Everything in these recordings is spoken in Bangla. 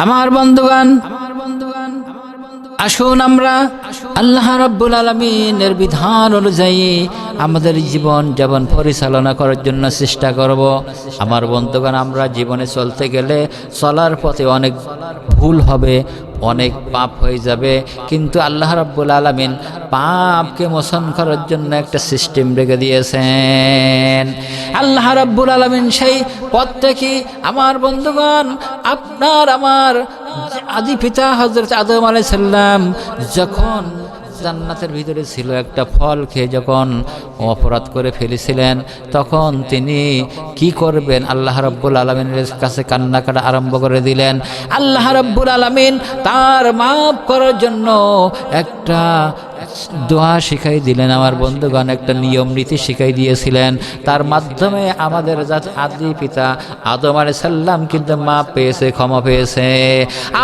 আমার বন্ধুগান আসুন আমরা আল্লাহ রাব্বুল আলমিনের বিধান অনুযায়ী আমাদের জীবন যেমন পরিচালনা করার জন্য চেষ্টা করব। আমার বন্ধুগণ, আমরা জীবনে চলতে গেলে চলার পথে অনেক ভুল হবে, অনেক পাপ হয়ে যাবে। কিন্তু আল্লাহ রাব্বুল আলমিন পাপকে মোচন করার জন্য একটা সিস্টেম রেখে দিয়েছেন। আল্লাহ রাব্বুল আলমিন সেই পথটা কি? আমার বন্ধুগণ, আপনার, আমার আদি পিতা হজরত আদম আলাইসাল্লাম যখন জান্নাতের ভিতরে ছিল একটা ফল খেয়ে যখন অপরাধ করে ফেলেছিলেন, তখন তিনি কি করবেন? আল্লাহ রব্বুল আলমিনের কাছে কান্নাকাটা আরম্ভ করে দিলেন। আল্লাহ রব্বুল আলমিন তার মাফ করার জন্য একটা দোয়া শিখাই দিলেন। আমার বন্ধুগণ একটা নিয়ম নীতি শিখাই দিয়েছিলেন। তার মাধ্যমে আমাদের জাত আদি পিতা আদম আলাই সাল্লাম কিন্তু মাপ পেয়েছে, ক্ষমা পেয়েছে।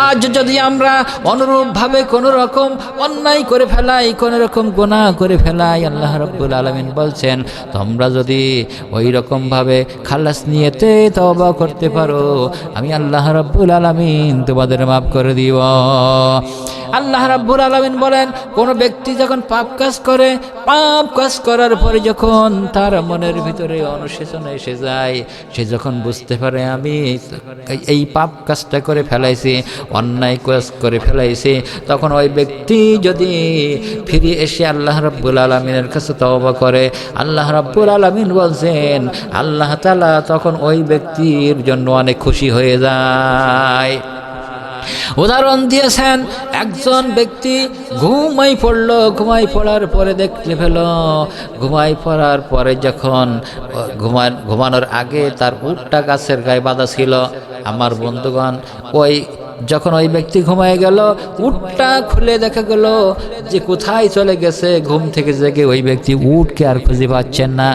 আজ যদি আমরা অনুরূপভাবে কোনো রকম অন্যায় করে ফেলাই কোনো রকম গোনা করে ফেলাই, আল্লাহ রব্বুল আলমিন বলছেন, তোমরা যদি ওই রকমভাবে খালাস নিয়েতে তবা করতে পারো, আমি আল্লাহ রব্বুল আলমিন তোমাদের মাফ করে দিব। আল্লাহ রাব্বুল আলামিন বলেন, কোন ব্যক্তি যখন পাপ কাজ করে, পাপ কাজ করার পরে যখন তার মনের ভিতরে অনুশোচন এসে যায়, সে যখন বুঝতে পারে, আমি এই- পাপ কাজটা করে ফেলাইছি, অন্যায় কাজ করে ফেলাইছি, তখন ওই ব্যক্তি যদি ফিরে এসে আল্লাহ রাব্বুল আলমিনের কাছে তওবা করে, আল্লাহ রাব্বুল আলমিন বলছেন, আল্লাহ তাআলা তখন ওই ব্যক্তির জন্য অনেক খুশি হয়ে যায়। উদাহরণ দিয়েছেন, একজন ব্যক্তি ঘুমাই পড়ল, ঘুমাই পড়ার পরে দেখতে পেল, ঘুমাই পড়ার পরে যখন, ঘুমান, ঘুমানোর আগে তার উটটা গাছের গায়ে বাঁধা ছিল, আমার বন্ধুগণ, ওই যখন ওই ব্যক্তি ঘুমায় গেল, উটটা খুলে দেখা গেল যে কোথায় চলে গেছে, ঘুম থেকে জেগে ওই ব্যক্তি উটকে আর খুঁজে পাচ্ছেন না।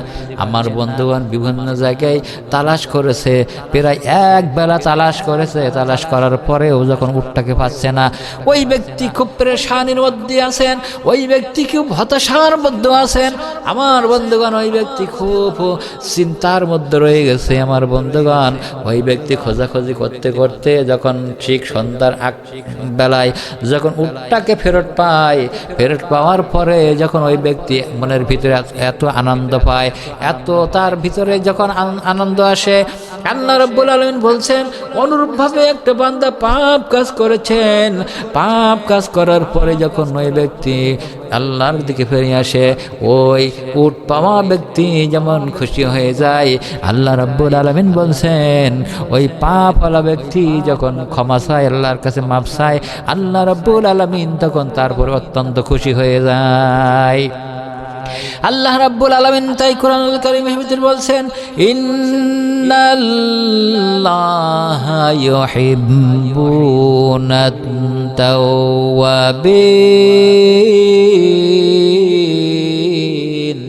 আমার বন্ধুগণ বিভিন্ন জায়গায় তালাশ করেছে, প্রায় এক বেলা তালাশ করেছে। তালাশ করার পরেও যখন উটটাকে পাচ্ছে না, ওই ব্যক্তি খুব পরেশানির মধ্যে আছেন, ওই ব্যক্তি খুব হতাশার মধ্যে আছেন। আমার বন্ধুগণ, ওই ব্যক্তি খুব চিন্তার মধ্যে রয়ে গেছে। আমার বন্ধুগণ, ওই ব্যক্তি খোঁজাখুঁজি করতে করতে যখন ঠিক সন্ধ্যার আগ বেলায় যখন উটটাকে ফেরত পায়, ফেরত পাওয়ার পরে যখন ওই ব্যক্তি মনের ভিতরে এত- আনন্দ পায়, এত তার ভিতরে যখন আনন্দ আসে, আল্লাহ রব্বুল আলমিন বলছেন, অনুরূপভাবে একটা বান্দা পাপ কাজ করেছেন। পাপ কাজ করার পরে যখন ওই ব্যক্তি আল্লাহর দিকে ফিরে আসে, ওই উট পাওয়া ব্যক্তি যেমন খুশি হয়ে যায়, আল্লাহ রব্বুল আলমিন বলছেন, ওই পাপওয়ালা ব্যক্তি যখন ক্ষমা চায়, আল্লাহর কাছে মাপ চায়, আল্লাহ রব্বুল আলমিন তখন তারপরে অত্যন্ত খুশি হয়ে যায়। আল্লাহ রাব্বুল আলামিন তাই কোরআনুল কারীমের বলছেন الله يحبون التوابين.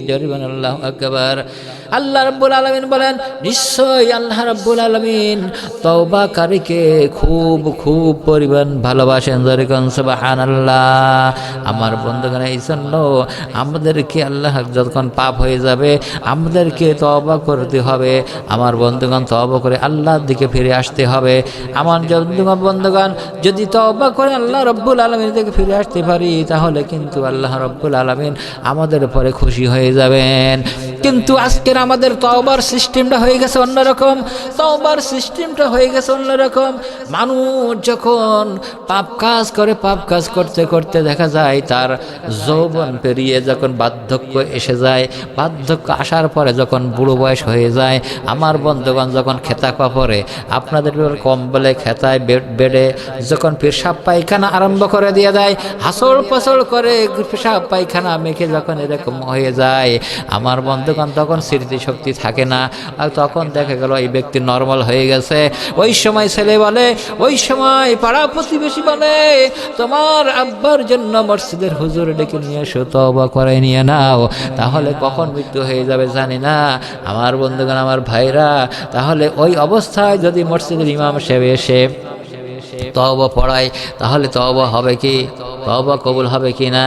جربنا الله أكبر. আল্লাহ রব্বুল আলামিন বলেন, নিশ্চয়ই আল্লাহ রাব্বুল আলামিন তওবাকারীকে খুব খুব পরিমাণ ভালোবাসেন। জরিকান সুবহানাল্লাহ। আমার বন্ধুগণ, এই জন্য আমাদেরকে আল্লাহ যতক্ষণ পাপ হয়ে যাবে, আমাদেরকে তওবা করতে হবে। আমার বন্ধুগণ, তওবা করে আল্লাহর দিকে ফিরে আসতে হবে। আমার বন্ধুগণ বন্ধুগণ, যদি তওবা করে আল্লাহ রব্বুল আলমীর দিকে ফিরে আসতে পারি, তাহলে কিন্তু আল্লাহ রব্বুল আলমিন আমাদের পরে খুশি হয়ে যাবেন। কিন্তু আজকের আমাদের তওবার সিস্টেমটা হয়ে গেছে অন্যরকম। তওবার সিস্টেমটা হয়ে গেছে অন্যরকম। মানুষ যখন পাপ কাজ করে, পাপ কাজ করতে করতে দেখা যায় তার যৌবন পেরিয়ে যখন বার্ধক্য এসে যায়, বার্ধক্য আসার পরে যখন বুড়ো বয়স হয়ে যায়, আমার বন্ধুগণ যখন খেতা কাপড়ে আপনাদের কম্বলে খেতায় বেড বেডে যখন পেশাব পায়খানা আরম্ভ করে দিয়ে দেয়, হাসল পাসল করে পেশাব পায়খানা মেখে যখন এরকম হয়ে যায়, আমার বন্ধুগণ তখন স্মৃতিশক্তি থাকে না। আর তখন দেখা গেল এই ব্যক্তি নর্মাল হয়ে গেছে। ওই সময় ছেলে বলে, ওই সময় পাড়া প্রতিবেশী বলে, তোমার আব্বার জন্য মসজিদের হুজুর ডেকে নিয়ে এসো তবা করে নিয়ে নাও। তাহলে কখন মৃত্যু হয়ে যাবে জানি না। আমার বন্ধুগণ, আমার ভাইরা, তাহলে ওই অবস্থায় যদি মসজিদের ইমাম সাহেব এসে তবা পড়ায়, তাহলে তবা হবে কি? তবা কবুল হবে কি না?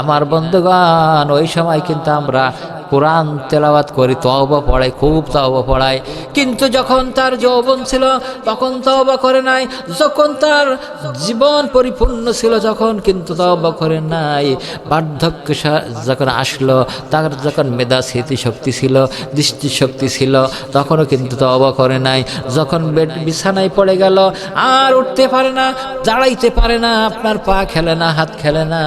আমার বন্ধুগণ, ওই সময় কিন্তু আমরা কোরআন তেলাওয়াত করি, তওবা পড়ায় খুব তওবা পড়ায় কিন্তু যখন তার যৌবন ছিল, তখন তওবা করে নাই। যখন তার জীবন পরিপূর্ণ ছিল যখন কিন্তু তওবা করে নাই। বার্ধক্য যখন আসলো, তার যখন মেধা, স্মৃতিশক্তি ছিল, দৃষ্টিশক্তি ছিল, তখনও কিন্তু তওবা করে নাই। যখন বেড বিছানায় পড়ে গেল, আর উঠতে পারে না, দাঁড়াইতে পারে না, আপনার পা খেলে না, হাত খেলে না,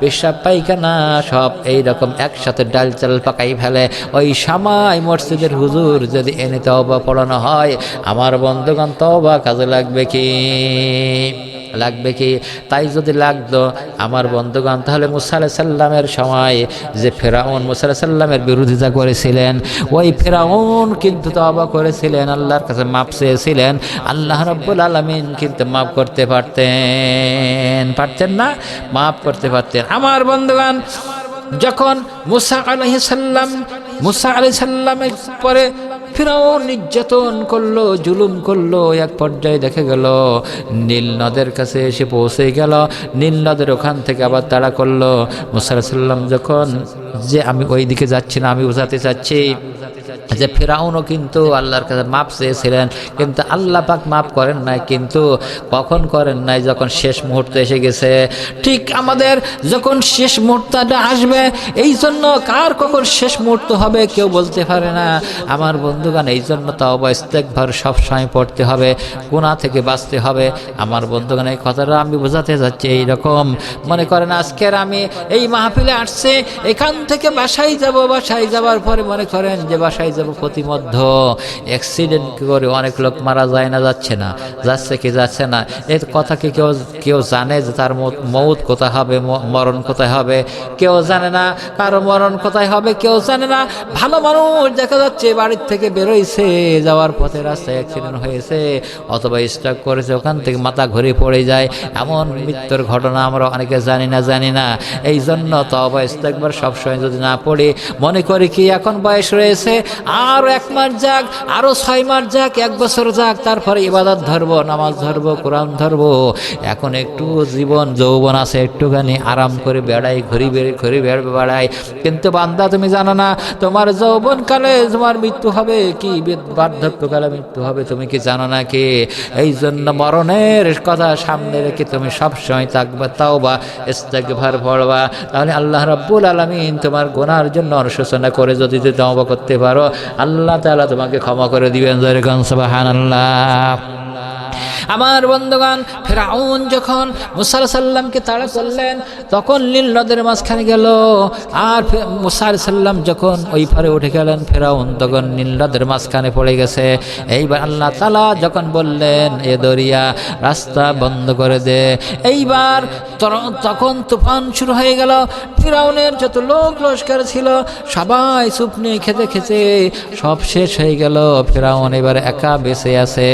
পেশাব, পায়খানা, সব এই রকম একসাথে ডাল চাল পাকাই ফেলে। ওই সামাই মসজিদের হুজুর যদি এনে তওবা পড়ানো হয়, আমার বন্ধুগণ তওবা কাজে লাগবে কি? লাগবে কি? তাই যদি লাগতো, আমার বন্ধুগণ, তাহলে মুসা আলাহ সাল্লামের সময় যে ফেরাউন মুসা আলাহ সাল্লামের বিরোধিতা করেছিলেন, ওই ফেরাউন কিন্তু তবা করেছিলেন, আল্লাহর কাছে মাপ চেয়েছিলেন, আল্লাহ রব্বুল আলমিন কিন্তু মাফ করতে পারতেন। পারতেন না? মাফ করতে পারতেন। আমার বন্ধুগণ যখন মুসা আলহি সাল্লাম, মুসা আলি সাল্লামের পরে ফিরাও নির্যাতন করল, জুলুম করল, এক পর্যায়ে দেখে গেল, নীল নদের কাছে এসে পৌঁছে গেল, নীল নদের ওখান থেকে আবার তাড়া করল। মুসা সাল্লাম যখন যে, আমি ওই দিকে যাচ্ছি না, আমি বোঝাতে চাচ্ছি। যে ফেরাউনও কিন্তু আল্লাহর কাছে মাপ চেয়েছিলেন কিন্তু আল্লাহ পাক মাপ করেন নাই কিন্তু কখন করেন নাই যখন শেষ মুহূর্ত এসে গেছে ঠিক আমাদের যখন শেষ মুহূর্তটা আসবে এই জন্য কার কখন শেষ মুহূর্ত হবে কেউ বলতে পারে না। আমার বন্ধুগান এই জন্য তাওবা ইস্তেকভার সবসময় পড়তে হবে গুণা থেকে বাঁচতে হবে। আমার বন্ধুগান এই কথাটা আমি বোঝাতে যাচ্ছি এইরকম। মনে করেন আজকের আমি এই মাহফিলে আসছে এখান থেকে বাসায় যাব বাসায় যাওয়ার পরে মনে করেন যে বাসায় যাব প্রতিমধ্য অ্যাক্সিডেন্ট করে অনেক লোক মারা যায় না, যাচ্ছে না। যাচ্ছে কি যাচ্ছে না? এর কথা কি কেউ কেউ জানে যে তার মৌত কোথায় হবে মরণ কোথায় হবে? কেউ জানে না কারও মরণ কোথায় হবে, কেউ জানে না। ভালো মানুষ দেখা যাচ্ছে বাড়ির থেকে বেরোইছে, যাওয়ার পথে রাস্তায় অ্যাক্সিডেন্ট হয়েছে, অথবা স্ট্রোক করেছে, ওখান থেকে মাথা ঘুরে পড়ে যায়। এমন মৃত্যুর ঘটনা আমরা অনেকে জানি না জানি না। এই জন্য তবা ইস্তেকবার সবসময় যদি না পড়ি, মনে করি কি এখন বয়স রয়েছে আরও এক মাস যাক আরও ছয় মাস যাক, এক বছর যাক, তারপরে ইবাদত ধরবো, নামাজ ধরবো, কোরআন ধরবো। এখন একটু জীবন, যৌবন আছে, একটুখানি আরাম করে বেড়াই ঘুরি বেড়ে ঘুরি বেড়ে বেড়াই। কিন্তু বান্দা, তুমি জানো না, তোমার যৌবন কালে তোমার মৃত্যু হবে। কি বার্ধক্যকালে মৃত্যু হবে, তুমি কি জানো না কি? এই জন্য মরণের কথা সামনে রেখে তুমি সবসময় থাকবে তাও বা ইস্তেকভার পড়বা। তাহলে আল্লাহ রাব্বুল আলামিন তোমার গোনার জন্য অনুশোচনা করে যদি তুমি করতে পারো আল্লাহ তাআলা তোমাকে ক্ষমা করে দিবেন যেরকম সুবহানাল্লাহ। আমার বন্ধুগান ফেরাউন যখন মুসা সাল্লামকে তাড়া করলেন, তখন নীল নদের মাঝখানে গেল। আর ফে- মুসা সাল্লাম যখন ওই ফারে উঠে গেলেন, ফেরাউন তখন নীল নদের মাঝখানে পড়ে গেছে। এইবার আল্লাহ তালা যখন বললেন, এ দরিয়া, রাস্তা বন্ধ করে দে। এইবার তখন তুফান শুরু হয়ে গেল। ফিরাউনের যত লোক লস্কর ছিল, সবাই চুপ নিয়ে খেতে খেতে সব শেষ হয়ে গেল। ফেরাউন এবার একা বেঁচে আছে।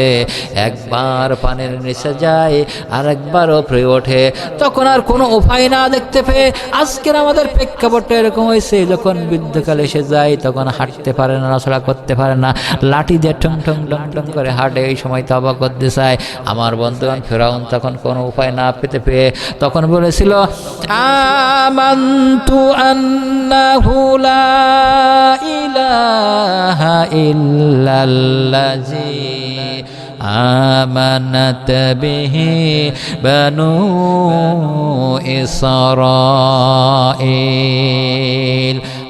একবার পানের নিচে যায় আর একবার ওপরে ওঠে। তখন আর কোনো উপায় না দেখতে পেয়ে আজকের আমাদের প্রেক্ষাপটটা এরকম হয়েছে, যখন বৃদ্ধকালে এসে যায়, তখন হাঁটতে পারে না নড়াচড়া করতে পারে না। লাঠি দিয়ে টং টং টং টং করে হাঁটে, এই সময় তবা করতে চায়। আমার বন্ধুগণ, ফেরাউন তখন কোনো উপায় না পেতে পেয়ে তখন বলেছিল ظننت أنه لا إله إلا الذي آمنت به بنو إسرائيل.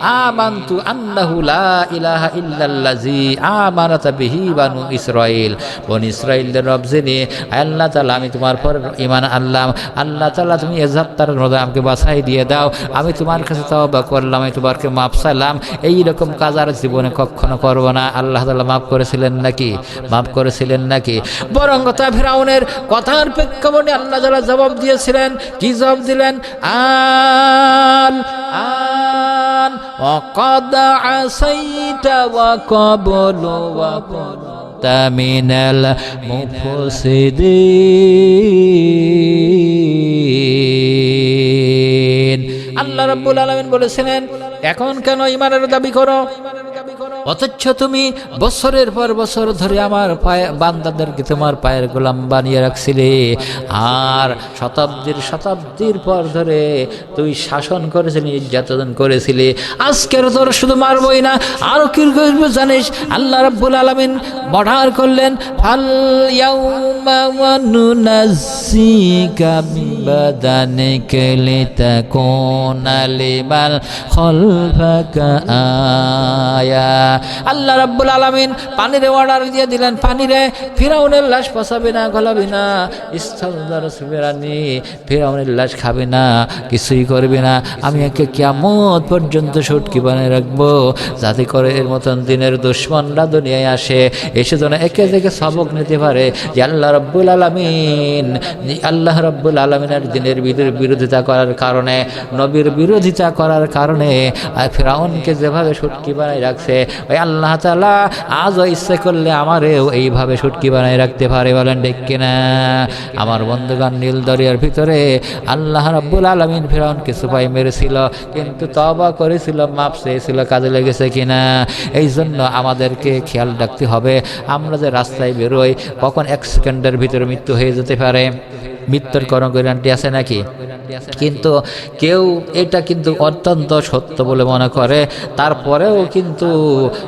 আমান্তু আন্নাহু লা ইলাহা ইল্লাল্লাজি আমানাত বিহি বানু ইসরাইল বন ইসরাইলদের রব জেনে আল্লাহ তাআলা, আমি তোমার পর ইমান আনলাম। আল্লাহ তাআলা, তুমি এজাপ্তার রোজা আমাকে বাছাই দিয়ে দাও। আমি তোমার কাছে তওবা করলাম, আমি তোমাকে মাফ চাইলাম। এই রকম কাজ আর জীবনে কখনো করব না। আল্লাহ তাআলা মাফ করেছিলেন নাকি? মাফ করেছিলেন নাকি? বরং তা ফেরাউনের কথার প্রেক্ষাপটে আল্লাহ তাআলা জবাব দিয়েছিলেন। কি জবাব দিলেন? আল আল وقد عصيت وقبل وكنت من المفسدين আল্লাহ রাব্বুল আলামিন বলেছিলেন এখন কেন ইমানের দাবি করো অথচ তুমি বছরের পর বছর ধরে আমার পায়ে, বান্দাদেরকে তোমার পায়ের গোলাম বানিয়ে রাখছিলে। আর শতাব্দীর শতাব্দীর পর ধরে তুই শাসন করেছিলি নির্যাতন করেছিলি। আজকের তোর শুধু মারবই না, আরও কি করবে জানিস? আল্লাহ রাব্বুল আলামিন বর্ডার করলেন বিবাদানিকা লিতাকুনা লিমান আয়া। আল্লাহ রাব্বুল আলামিন পানির অর্ডার দিয়ে দিলেন, পানিরে ফিরাউনের লাশ পচাবি না, গলাবি না সুবেরানি, ফিরাউনের লাশ খাবি না, কিছুই করবি না, আমি একে কেমন পর্যন্ত সুটকি বানিয়ে রাখব, যাতে করে এর মতন দিনের দুশ্মনরা দুনিয়ায় আসে। এসে যেন একে থেকে সবক নিতে পারে যে আল্লাহ রব্বুল আলমিন আল্লাহ রব্বুল আলমিনের দিনের বিরো- বিরোধিতা করার কারণে, নবীর বিরোধিতা করার কারণে, আর ফেরাউনকে যেভাবে সুটকি বানাই রাখছে ওই আল্লাহ তালা আজও ইচ্ছে করলে আমারেও এইভাবে সুটকি বানাই রাখতে পারে বলেন ঠিক কিনা? আমার বন্ধুগান নীল দরিয়ার ভিতরে আল্লাহ রব্বুল আলমিন ফেরাউনকে সুপাই মেরেছিল, কিন্তু তবা করেছিল মাপ চেয়েছিল, কাজে লেগেছে কিনা? এই জন্য আমাদেরকে খেয়াল রাখতে হবে, আমরা যে রাস্তায় বেরোই কখন এক সেকেন্ডের ভিতরে মৃত্যু হয়ে যেতে পারে? মৃত্যুর কোনো গ্যারান্টি আছে নাকি? কিন্তু কেউ এটা কিন্তু অত্যন্ত সত্য বলে মনে করে। তারপরেও কিন্তু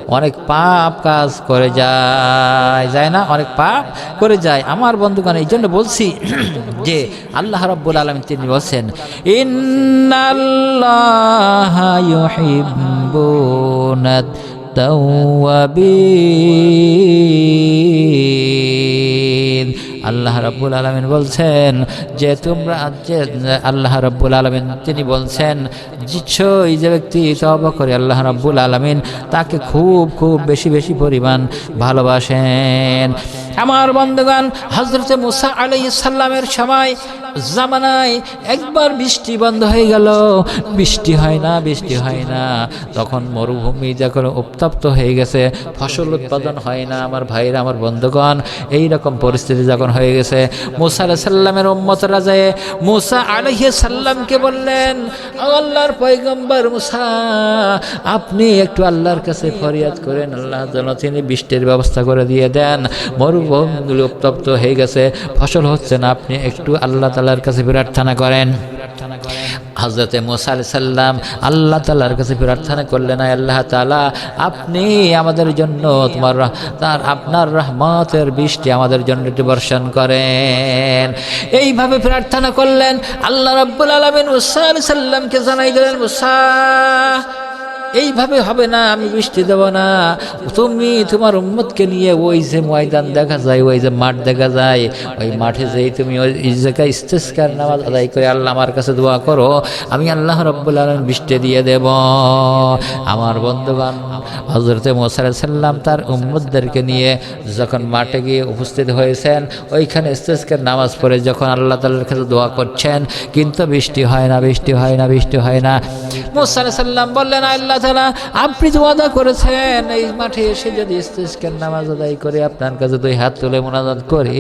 অনেক পাপ কাজ করে যায় যায় না? অনেক পাপ করে যায়। আমার বন্ধুগণ, এই জন্য বলছি যে আল্লাহ রব্বুল আলমী তিনি বলছেন, ইন্নাল্লাহ আল্লাহ রাব্বুল আলমিন বলছেন যে তোমরা যে আল্লাহ রাব্বুল আলমিন তিনি বলছেন, নিশ্চয়ই যে ব্যক্তি তবা করে আল্লাহ রাব্বুল আলমিন তাকে খুব খুব বেশি বেশি পরিমাণ ভালোবাসেন। আমার বন্ধুগান হজরতে মুসা আলাই ইসাল্লামের সময় জামানায় একবার বৃষ্টি বন্ধ হয়ে গেল। বৃষ্টি হয় না, বৃষ্টি হয় না। তখন মরুভূমি যখন উত্তপ্ত হয়ে গেছে, ফসল উৎপাদন হয় না। আমার ভাইরা, আমার বন্ধুগণ এই রকম পরিস্থিতি যখন হয়ে গেছে, মুসা সাল্লামের উম্মতরা যায় মুসা আলহি সাল্লামকে বললেন আল্লাহর পয়গম্বর মুসা, আপনি একটু আল্লাহর কাছে ফরিয়াদ করেন। আল্লাহ যেন তিনি বৃষ্টির ব্যবস্থা করে দিয়ে দেন। মরুভূমিগুলো উত্তপ্ত হয়ে গেছে। ফসল হচ্ছে না, আপনি একটু আল্লাহ তালার কাছে প্রার্থনা করেন। হজরতে মোসা আলি সাল্লাম আল্লাহ তালার কাছে প্রার্থনা করলেন, "আয় আল্লাহ তালা আপনি আমাদের জন্য তোমার তার আপনার রহমতের বৃষ্টি আমাদের জন্য একটু বর্ষণ করেন। এইভাবে প্রার্থনা করলেন, আল্লাহ রব্বুল আলমিন মুসা সাল্লামকে জানাই দিলেন, মুসা এইভাবে হবে না, আমি বৃষ্টি দেব না। তুমি তোমার উম্মতকে নিয়ে ওই যে ময়দান দেখা যায়, ওই যে মাঠ দেখা যায়, ওই মাঠে যেই তুমি ওই জায়গায় ইস্তেস্কার নামাজ আদায় করে আল্লাহ আমার কাছে দোয়া করো, আমি আল্লাহ রব্বুল আলম বৃষ্টি দিয়ে দেব। আমার বন্ধুগণ হজরতে মোসার সাল্লাম তার উম্মতদেরকে নিয়ে যখন মাঠে গিয়ে উপস্থিত হয়েছেন, ওইখানে ইস্তেস্কার নামাজ পড়ে যখন আল্লাহ তাল্লার কাছে দোয়া করছেন, কিন্তু বৃষ্টি হয় না, বৃষ্টি হয় না, বৃষ্টি হয় না। মোসার বললেন, আল্লাহ তালা আপনি তো ওয়াদা করেছেন, এই মাঠে এসে যদি ইস্তেস্কার নামাজ আদায় করে আপনার কাছে দুই হাত তুলে মোনাজাত করে,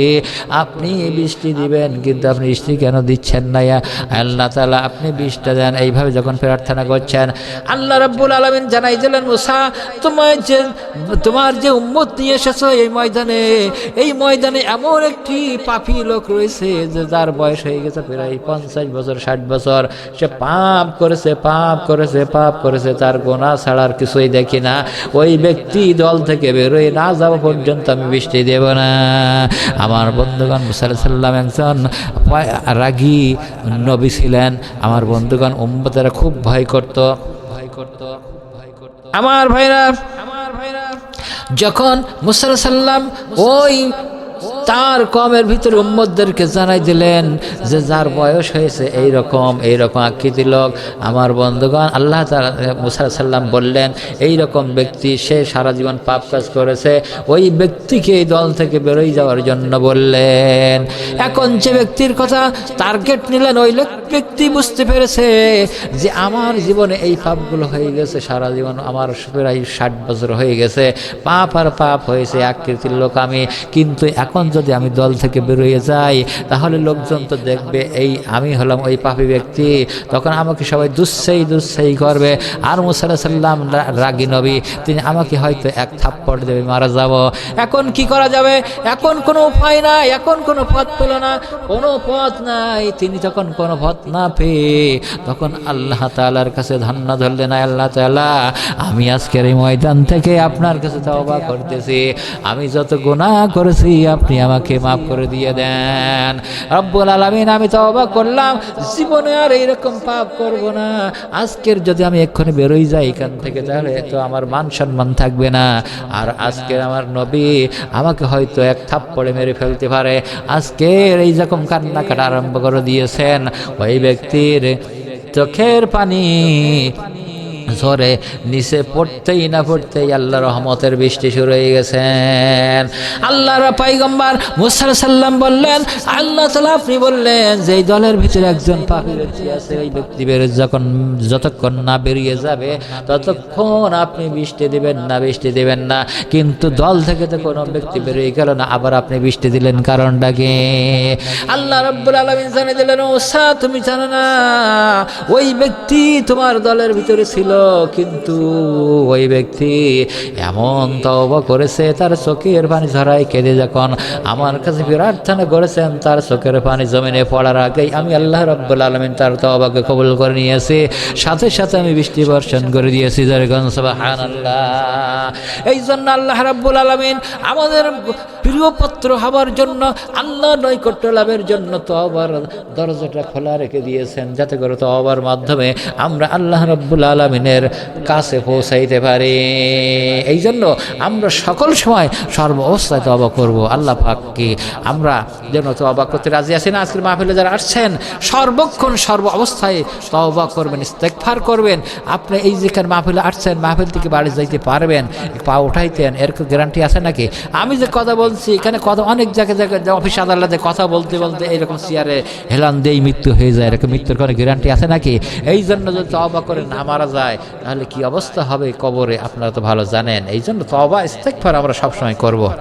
আপনি বৃষ্টি দিবেন, কিন্তু আপনি বৃষ্টি কেন দিচ্ছেন না আল্লাহ তালা আপনি বৃষ্টিটা দেন। এইভাবে যখন প্রার্থনা করছেন, আল্লাহ রাব্বুল আলমিন জানাই দিলেন, মুসা, তোমার যে তোমার যে উম্মত নিয়ে এসেছ এই ময়দানে এই ময়দানে এমন একটি পাপি লোক রয়েছে যে যার বয়স হয়ে গেছে প্রায় পঞ্চাশ বছর, ষাট বছর। সে পাপ করেছে পাপ করেছে পাপ করেছে তার গোনা ছাড়ার কিছুই দেখি না। ওই ব্যক্তি দল থেকে বেরোয় না যাওয়া পর্যন্ত আমি বৃষ্টি দেব না। আমার বন্ধুগণ সাল্লাম একজন রাগী নবী ছিলেন। আমার বন্ধুগণ, উম্মতেরা খুব ভয় করত। ভয় করত আমার ভাইরা আমার ভাইরা যখন মুসাল সাল্লাম ওই তার কমের ভিতরে উম্মদদেরকে জানাই দিলেন যে যার বয়স হয়েছে এই রকম এই রকম আকৃতি লোক। আমার বন্ধুগণ, আল্লাহ মুসা সাল্লাম বললেন এই রকম ব্যক্তি সে সারা জীবন পাপ কাজ করেছে, ওই ব্যক্তিকে এই দল থেকে বেরোই যাওয়ার জন্য বললেন। এখন যে ব্যক্তির কথা টার্গেট নিলেন, ওই লোক ব্যক্তি বুঝতে পেরেছে যে আমার জীবনে এই পাপগুলো হয়ে গেছে, সারা জীবন আমার প্রায় ষাট বছর হয়ে গেছে, পাপ আর পাপ হয়েছে আকৃতির লোক আমি। কিন্তু এখন যদি আমি দল থেকে বেরোয় যাই, তাহলে লোকজন তো দেখবে এই আমি হলাম ওই পাপী ব্যক্তি। তখন আমাকে সবাই দুঃসাই দুঃসাই করবে। আর মুসাল্লাহ সাল্লাম রাগী নবী, তিনি আমাকে হয়তো এক থাপ্পড় দেবে, মারা যাব। এখন কি করা যাবে? এখন কোনো উপায় নাই, এখন কোনো পথ পেল না, কোনো পথ নাই। তিনি যখন কোনো পথ না পেয়ে, তখন আল্লাহ তালার কাছে ধান্না ধরলেন না আল্লাহ তাআলা, আমি আজকের এই ময়দান থেকে আপনার কাছে তওবা করতেছি। আমি যত গুনাহ করেছি, আপনি আমাকে মাফ করে দিয়ে দেন। রব্বুল আলামিন, আমি তওবা করলাম। জীবনে আর এইরকম পাপ করব না। আজকের যদি আমি এক্ষুনি বেরোই যাই এখান থেকে, তাহলে তো আমার মান সম্মান থাকবে না। আর আজকের আমার নবী আমাকে হয়তো এক থাপ্পড়ে মেরে ফেলতে পারে। আজকের এই যখন কান্নাকাটা আরম্ভ করে দিয়েছেন। ওই ব্যক্তির চোখের পানি ঝরে, নিচে পড়তেই না পড়তেই আল্লাহ রহমতের বৃষ্টি শুরু হয়ে গেছেন। আল্লাহর পাইগম্বার মুসার সাল্লাম বললেন, আল্লাহ তালা আপনি বললেন যে দলের ভিতরে একজন ব্যক্তি আছে ওই ব্যক্তি যখন, যতক্ষণ না বেরিয়ে যাবে, ততক্ষণ আপনি বৃষ্টি দিবেন না, বৃষ্টি দিবেন না। কিন্তু দল থেকে তো কোনো ব্যক্তি বেরিয়ে গেল না, আবার আপনি বৃষ্টি দিলেন কারণটা কি? আল্লাহ রব্বুল আলমিন জানিয়ে দিলেন ওসা তুমি জানো না, ওই ব্যক্তি তোমার দলের ভিতরে ছিল কিন্তু ওই ব্যক্তি এমন তওবা করেছে, তার চোখের পানি ঝরাই কেঁদে যখন আমার কাছে প্রার্থনা করেছেন, তার চোখের পানি জমিনে পড়ার আগেই আমি আল্লাহ রব্বুল আলমিন তার তওবাকে কবুল করে নিয়েছি। সাথে সাথে আমি বৃষ্টি বর্ষণ করে দিয়েছি জয়গঞ্জ আল্লাহ এই জন্য আল্লাহ রব্বুল আলামিন আমাদের প্রিয় পত্র হবার জন্য, আল্লাহ নৈকট্য লাভের জন্য তওবার দরজাটা খোলা রেখে দিয়েছেন। যাতে করে তওবার মাধ্যমে আমরা আল্লাহ রাব্বুল আলামিনের কাছে পৌঁছাইতে পারি। এই জন্য আমরা সকল সময় সর্ব অবস্থায় তওবা করব। আল্লাহ পাককে আমরা যেন তওবা করতে রাজি আছি না, আজকের মাহফিলে যারা আসছেন, সর্বক্ষণ সর্ব অবস্থায় তওবা করবেন, ইস্তেগফার করবেন। আপনি এই যেখানে মাহফিলে আসছেন, মাহফিল থেকে বাড়ি যাইতে পারবেন, পা উঠাইতেন, এর গ্যারান্টি আছে নাকি? আমি যে কথা বলছি, এখানে কথা অনেক জায়গায় জায়গায় অফিস আদালতে কথা বলতে বলতে এরকম চেয়ারে হেলান দেই মৃত্যু হয়ে যায়, এরকম মৃত্যুর কোনো গ্যারান্টি আছে নাকি? এই জন্য যদি তবা করে না মারা যায়, তাহলে কি অবস্থা হবে কবরে? আপনারা তো ভালো জানেন। এই জন্য তবা ইস্তেগফার আমরা সবসময় করব।